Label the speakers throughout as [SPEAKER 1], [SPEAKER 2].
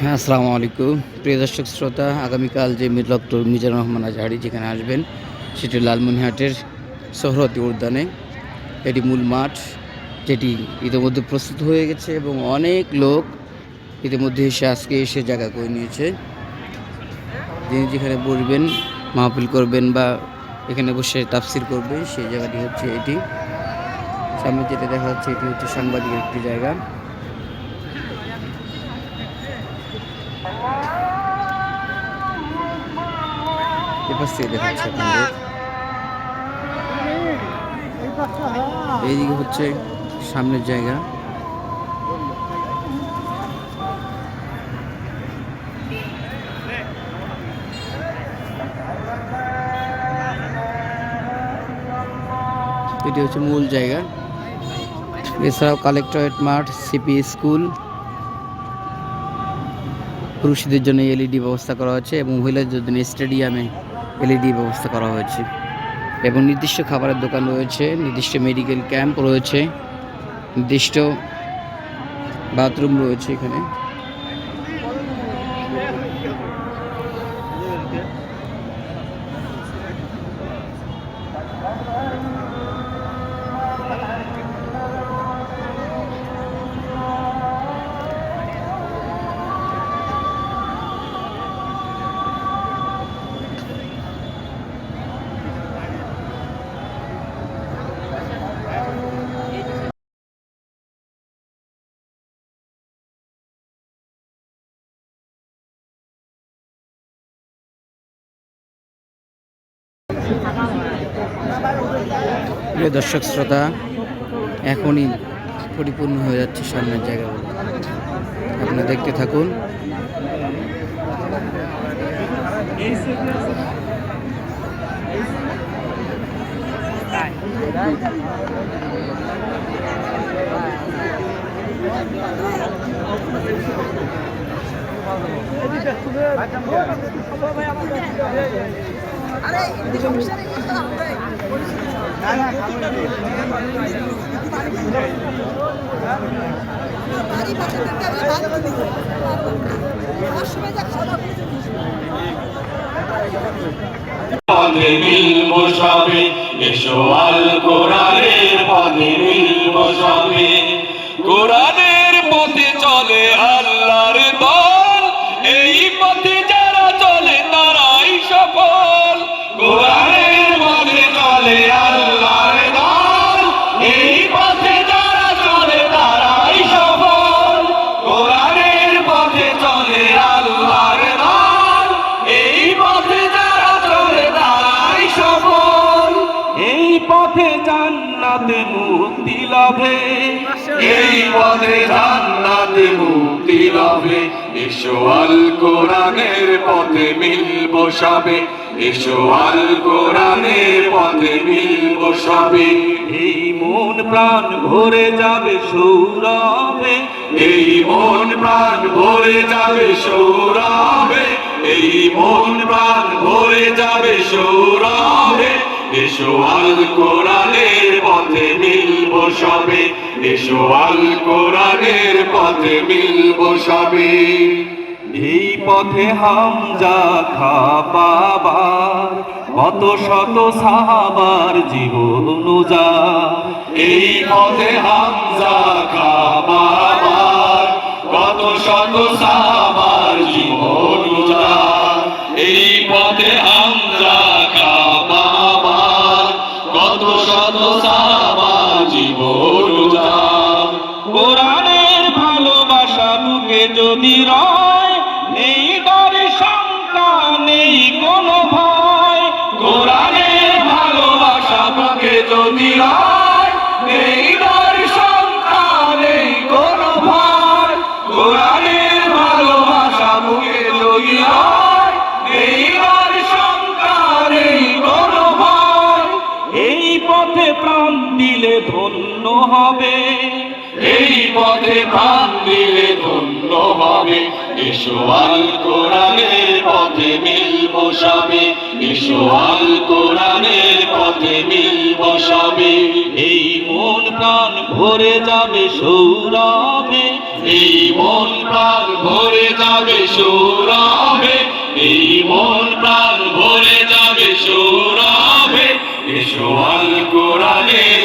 [SPEAKER 1] হ্যাঁ আসসালামু আলাইকুম। প্রিয় দর্শক শ্রোতা, আগামীকাল যে মির ডক্টর মিজানুর রহমান আজহারি যেখানে আসবেন, সেটি লালমনিহাটের সোহরতি উদ্যানে। এটি মূল মাঠ, যেটি ইতিমধ্যে প্রস্তুত হয়ে গেছে এবং অনেক লোক ইতিমধ্যে এসে আজকে এসে জায়গা করে নিয়েছে। যিনি যেখানে বসবেন, মাহফিল করবেন বা এখানে বসে তাফসির করবেন, সেই জায়গাটি হচ্ছে এটি। সামনে যেটা দেখা যাচ্ছে, এটি হচ্ছে সাংবাদিকের একটি জায়গা। দেখাচ্ছে আপনাদের। এইদিকে হচ্ছে সামনের জায়গা। এটি হচ্ছে মূল জায়গা। এছাড়াও কালেক্টরেট মাঠ সিপি স্কুল পুরুষদের জন্য এলইডি ব্যবস্থা করা হয়েছে এবং মহিলাদের জন্য স্টেডিয়ামে এলইডি ব্যবস্থা করা হয়েছে। এবং নির্দিষ্ট খাবারের দোকান রয়েছে, নির্দিষ্ট মেডিকেল ক্যাম্প রয়েছে, নির্দিষ্ট বাথরুম রয়েছে এখানে। প্রিয় দর্শক শ্রোতা এখনই পরিপূর্ণ হয়ে যাচ্ছে সামনের জায়গাগুলো আপনারা দেখতে থাকুন।
[SPEAKER 2] মিলব সবে, এসো আল কোরআনের পথে মিলব সবে। কোরআনের পথে চলে আল্লাহর দল, এই পথে যারা চলে তারাই সফল। পথে জান্নাতে মুক্তি লাভে। এই পথে জান্নাতে মুক্তি লাভে। এসো আল কোরআনের পথে মিলব সবে। এসো আল কোরআনের পথে মিলব সবে। এই মন প্রাণ ভরে যাবে সৌরভে। এই মন প্রাণ ভরে যাবে সৌরভে। এই মন প্রাণ ভরে যাবে সৌরভে। এসো আল কোরআনের পথে মিলব সবে। এসো আল কোরআনের পথে মিলব সবে। এই পথে হামজা খাপাবার কত শত সাহাবার জীবন যা এই পথে হামজা খাপাবার কত শত সাহাবার জীবন যা এই পথে পথে প্রাণ দিলে ধন্য হবে। এসো কোরআনের পথে মিলব সবে। এসো কোরআনের পথে মিলব সবে। এই মন প্রাণ ভরে যাবে সৌরভে।
[SPEAKER 3] এই মন প্রাণ ভরে যাবে সৌরভে। এই মন প্রাণ ভরে যাবে সৌরভে। এসো আল কোরআনের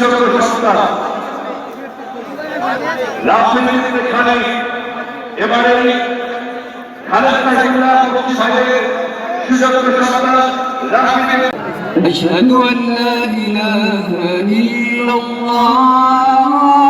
[SPEAKER 4] সুযোগ্য সন্তান রাজনীতিতে এখানে এবারে খালেদ সাইফুল্লাহ বক্সি ভাইয়ের সুযোগ্য সন্তান রাজনীতিতে
[SPEAKER 2] أشهد أن لا إله إلا الله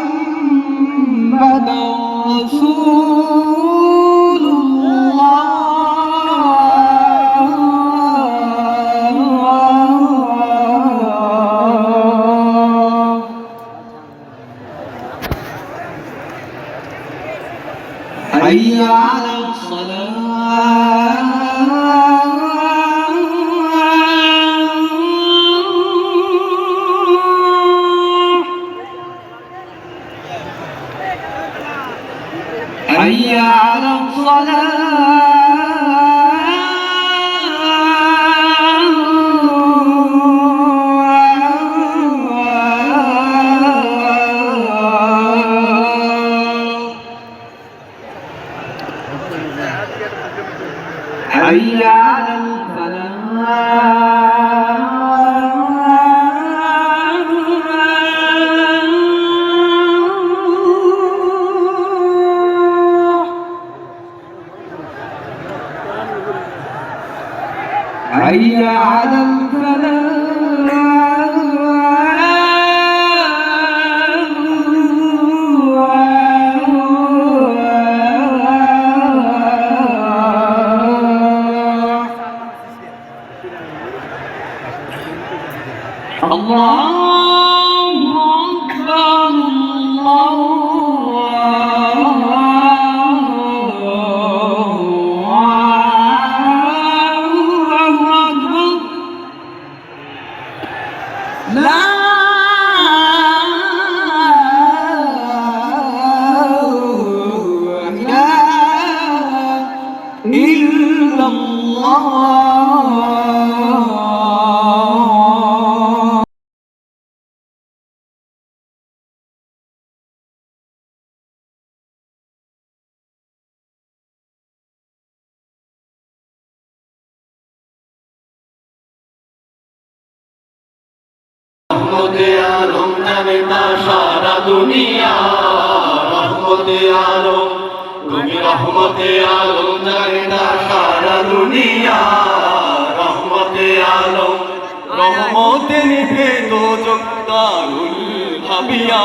[SPEAKER 2] الصلاة حي على الفلاح على لا
[SPEAKER 3] রহমতে আলম জানে তা সারা দুনিয়া। রহমতে আলম তুমি রহমতে আলম জানে তা সারা দুনিয়া। রহমতে আলম রহমতে নিভে তো জগদারুল ভাবিয়া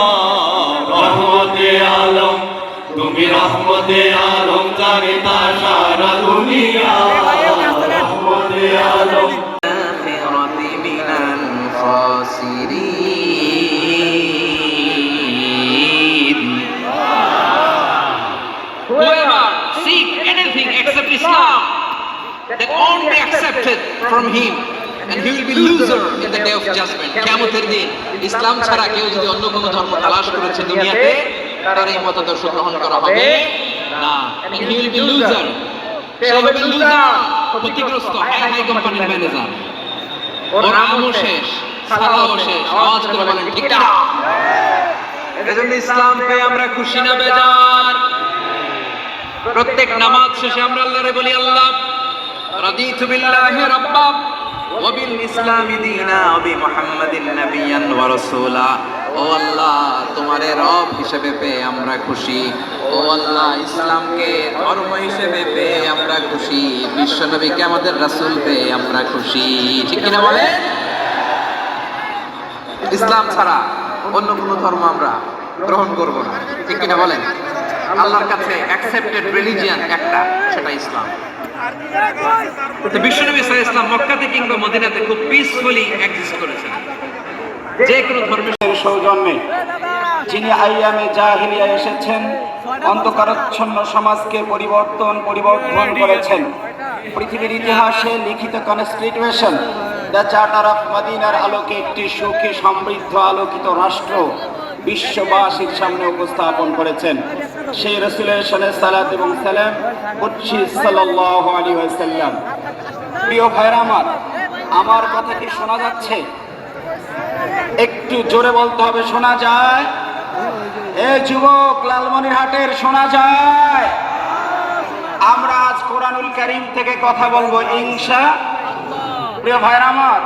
[SPEAKER 3] রহমতে আলম তুমি রহমতে আলম জানে তা সারা দুনিয়া। রহমতে Alam
[SPEAKER 5] that only accepted from him, and he will be loser in the day of judgment. কিয়ামতের দিন ইসলাম ছাড়া কেউ যদি অন্য কোনো ধর্ম তালাশ করেছে দুনিয়াতে তার এই মতাদর্শ গ্রহণ করা হবে না। And he will be loser সে হবে লুজার ক্ষতিগ্রস্ত। হাই হাই কোম্পানির ম্যানেজার। ওর শেষ। সালাও শেষ। আওয়াজ করে বলেন ঠিক না? এজন্য ইসলাম পেয়ে আমরা খুশি না বেজার। প্রত্যেক নামাজ শেষে আমরা আল্লাহরে বলি আল্লাহ ইসলামি দীনা ওয়া বি মুহাম্মাদিন নাবিয়ান ওয়া রাসূলা। ও আল্লাহ, তোমারে রব হিসেবে পেয়ে আমরা খুশি। ও আল্লাহ, ইসলামকে ধর্ম হিসেবে পেয়ে আমরা খুশি। বিশ্বনবীকে আমাদের রাসূল পেয়ে আমরা খুশি। ঠিক কিনা বলে? ইসলাম ছাড়া অন্য কোনো ধর্ম আমরা গ্রহণ করব না। ঠিক কিনা বলেন? আল্লাহর কাছে অ্যাকসেপ্টেড রিলিজিয়ান একটা, সেটা ইসলাম। বিশ্বনবী সাল্লাল্লাহু ইসলাম মক্কাতে কিংবা মদিনাতে খুব পিসফুলি এক্সিস্ট করেছেন। যে কোনো ধর্মের
[SPEAKER 1] সৌজন্যে যিনি আইয়ামে জাহিলিয়া এসেছেন, অন্ধকারচ্ছন্ন সমাজকে পরিবর্তন পরিবর্তন করেছেন। পৃথিবীর ইতিহাসে লিখিত কনস্টিটিউশন দ্য চার্টার অফ মদিনার আলোকে একটি সুখী সমৃদ্ধ আলোকিত রাষ্ট্র বিশ্ববাসীর সামনে উপস্থাপন করেছেন। সেই রসুলের সনে সালাত এবং সালাম কুচ্ছি সাল্লাল্লাহু আলাইহি ওয়াসাল্লাম। প্রিয় ভাইরা আমার আমার কথা কি শোনা যাচ্ছে? একটু জোরে বলতে হবে, শোনা যায়? এ যুবক, লালমনিরহাটের, শোনা যায়? আমরা আজ কোরআনুল করিম থেকে কথা বলব ইংসা প্রিয় ভাইয়ের আমার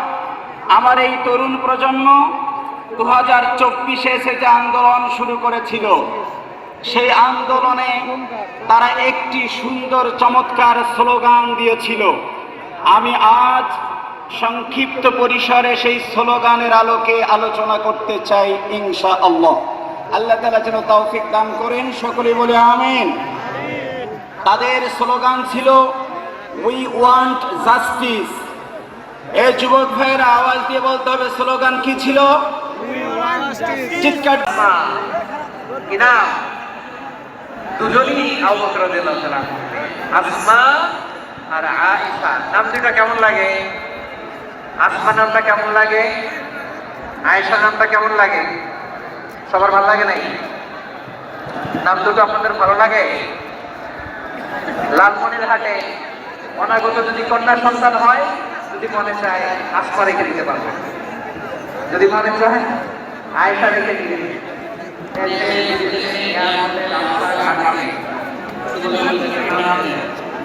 [SPEAKER 1] আমার এই তরুণ প্রজন্ম দু হাজার চব্বিশে যে আন্দোলন শুরু করেছিল। সেই আন্দোলনে তারা একটি সুন্দর চমৎকার স্লোগান দিয়েছিল। আমি আজ সংক্ষিপ্ত পরিসরে সেই স্লোগানের আলোকে আলোচনা করতে চাই ইনশা আল্লাহ আল্লাহ তালা যেন তৌফিক দান করেন সকলে বলে আমিন। তাদের স্লোগান ছিল উই ওয়ান্ট জাস্টিস এ যুবক ভাইয়ের আওয়াজ দিয়ে বলতে হবে স্লোগান কি ছিল? চিৎকার
[SPEAKER 5] দুজনই আবু বকর রাদিয়াল্লাহু তাআলা আসমা আর আয়েশা। নাম দুটো কেমন লাগে? আসমা নামটা কেমন লাগে? আয়েশা নামটা কেমন লাগে? সবার ভালো লাগে নাই? নাম দুটো আপনাদের ভালো লাগে? লালমনির হাটে অনাগত যদি কন্যা সন্তান হয়, যদি মনে চায় আসমা রেখে দিতে পারবে। যদি মনে চায়, আয়েশা রেখে দিতে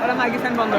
[SPEAKER 6] ওরা পাকিস্তান বন্ধ